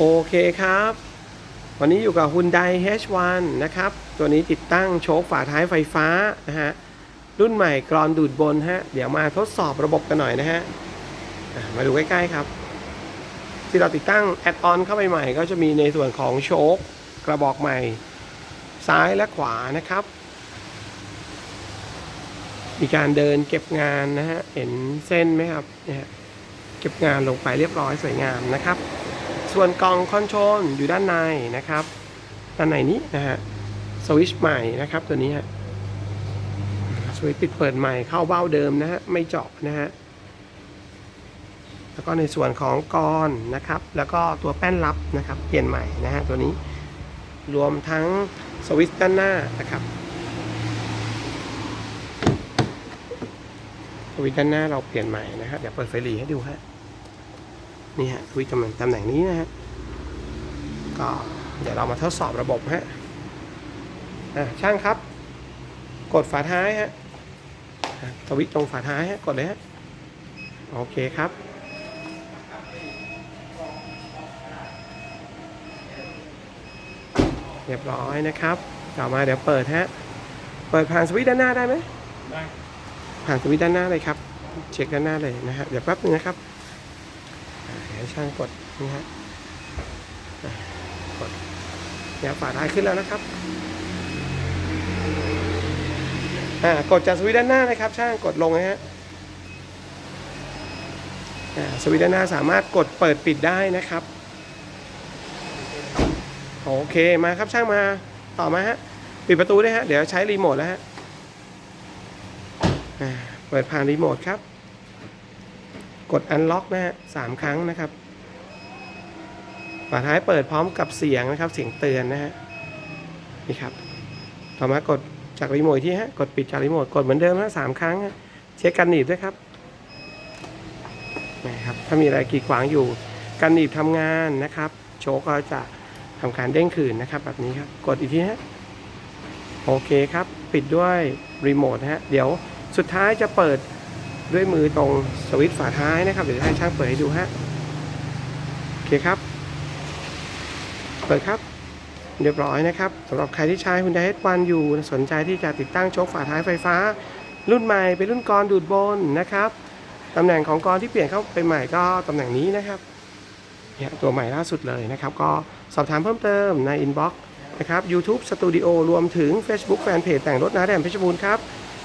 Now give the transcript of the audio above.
โอเคครับ วันนี้อยู่กับ Hyundai H1 นะครับ ตัวนี้ติดตั้งโชคฝาท้ายไฟฟ้านะฮะ รุ่นใหม่กรอนดูดบนฮะ เดี๋ยวมาทดสอบระบบกันหน่อยนะฮะ มาดูใกล้ๆครับ ที่เราติดตั้งแอดออนเข้าไปใหม่ก็จะมีในส่วนของโชคกระบอกใหม่ ซ้ายและขวานะครับ มีการเดินเก็บงานนะฮะ เห็นเส้นไหมครับเนี่ยเก็บงานลงไปเรียบร้อยสวยงามนะครับ ส่วนกล่องคอนโทรลอยู่ด้านในนะครับด้านในนี้นะฮะสวิตช์ใหม่นะครับตัวนี้ฮะสวิตช์ปิดเปิดใหม่เข้าเบ้าเดิมนะฮะไม่เจาะนะฮะแล้วก็ในส่วนของกรนะครับ แล้วก็ตัวแป้นรับนะครับ เปลี่ยนใหม่นะฮะตัวนี้รวมทั้งสวิตช์ด้านหน้านะครับสวิตช์ด้านหน้าเราเปลี่ยนใหม่นะฮะเดี๋ยวเปิดไฟหลีให้ดูฮะ นี่ฮะสวิตช์ตำแหน่งตำแหน่งนี้นะฮะก็เดี๋ยวเรามาทดสอบระบบฮะอะช่างครับ กดฝาท้ายฮะอะสวิตช์ตรงฝาท้ายฮะกดเลยฮะโอเคครับเรียบร้อยนะครับต่อมาเดี๋ยวเปิดฮะ เปิดผ่านสวิตช์ด้านหน้าได้ไหมได้ ผ่านสวิตช์ด้านหน้าเลยครับ เช็คด้านหน้าเลยนะฮะ เดี๋ยวแป๊บนึงนะครับอ่า ให้ช่างกดนี่ฮะกดเดี๋ยฝาท้ายขึ้นแล้วนะครับอ่ากดจากสวิตช์ด้านหน้าเลยครับ ช่างกดลงนะฮะสวิตช์ด้านหน้าสามารถกดเปิดปิดได้นะครับ โอเคมาครับช่างมาต่อมาฮะปิดประตูด้วยฮะ เดี๋ยวใช้รีโมทแล้วฮะเปิดผ่านรีโมทครับ กดอันล็อกนะฮะสามครั้งนะครับ ฝาท้ายเปิดพร้อมกับเสียงนะครับ เสียงเตือนนะฮะ นี่ครับ ต่อมากดจากรีโมทที่ฮะ กดปิดจากรีโมท กดเหมือนเดิมฮะสามครั้งเช็คกันหนีบด้วยครับนะครับ ถ้ามีอะไรกีดขวางอยู่ กันหนีบทำงานนะครับ โชคก็จะทำการเด้งคืนนะครับ แบบนี้ครับ กดอีกทีฮะ โอเคครับ ปิดด้วยรีโมทนะฮะ เดี๋ยวสุดท้ายจะเปิด ด้วยมือตรงสวิตช์ฝาท้ายนะครับ เดี๋ยวให้ช่างเปิดให้ดูฮะโอเคครับ เปิดครับ เรียบร้อยนะครับสำหรับใครที่ใช้ Hyundai H1 อยู่ สนใจที่จะติดตั้งโชคฝาท้ายไฟฟ้า รุ่นใหม่เป็นรุ่นกรดูดบนนะครับตำแหน่งของกรที่เปลี่ยนเข้าไปใหม่ก็ตำแหน่งนี้นะครับเนี่ยตัวใหม่ล่าสุดเลยนะครับ ก็สอบถามเพิ่มเติมในอินบ็อกซ์นะครับ YouTube Studio รวมถึง Facebook Fanpage แต่งรถนาแดนเพชรบูรณ์ครับ